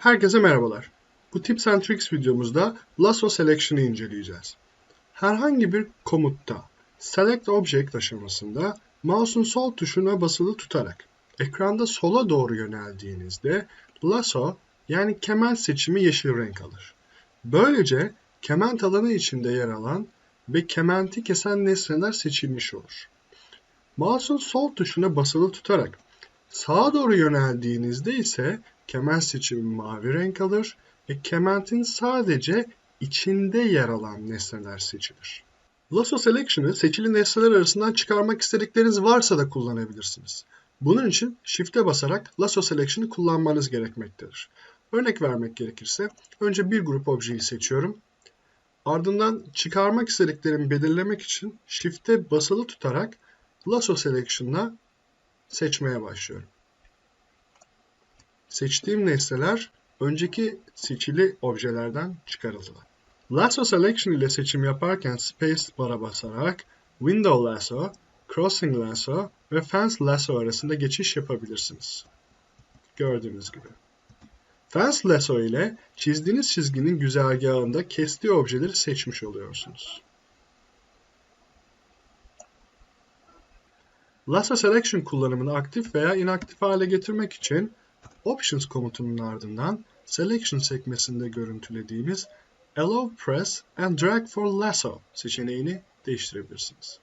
Herkese merhabalar. Bu Tips and Tricks videomuzda Lasso Selection'ı inceleyeceğiz. Herhangi bir komutta Select Object aşamasında mouse'un sol tuşuna basılı tutarak ekranda sola doğru yöneldiğinizde Lasso yani kemer seçimi yeşil renk alır. Böylece kement alanı içinde yer alan ve kementi kesen nesneler seçilmiş olur. Mouse'un sol tuşuna basılı tutarak sağa doğru yöneldiğinizde ise kement seçimi mavi renk alır ve kementin sadece içinde yer alan nesneler seçilir. Lasso Selection'ı seçili nesneler arasından çıkarmak istedikleriniz varsa da kullanabilirsiniz. Bunun için Shift'e basarak Lasso Selection'ı kullanmanız gerekmektedir. Örnek vermek gerekirse önce bir grup objeyi seçiyorum. Ardından çıkarmak istediklerimi belirlemek için Shift'e basılı tutarak Lasso Selection'la seçmeye başlıyorum. Seçtiğim nesneler önceki seçili objelerden çıkarıldılar. Lasso Selection ile seçim yaparken Space bar'a basarak Window Lasso, Crossing Lasso ve Fence Lasso arasında geçiş yapabilirsiniz. Gördüğünüz gibi. Fence Lasso ile çizdiğiniz çizginin güzergahında kestiği objeleri seçmiş oluyorsunuz. Lasso Selection kullanımını aktif veya inaktif hale getirmek için Options komutunun ardından Selection sekmesinde görüntülediğimiz Allow Press and Drag for Lasso seçeneğini değiştirebilirsiniz.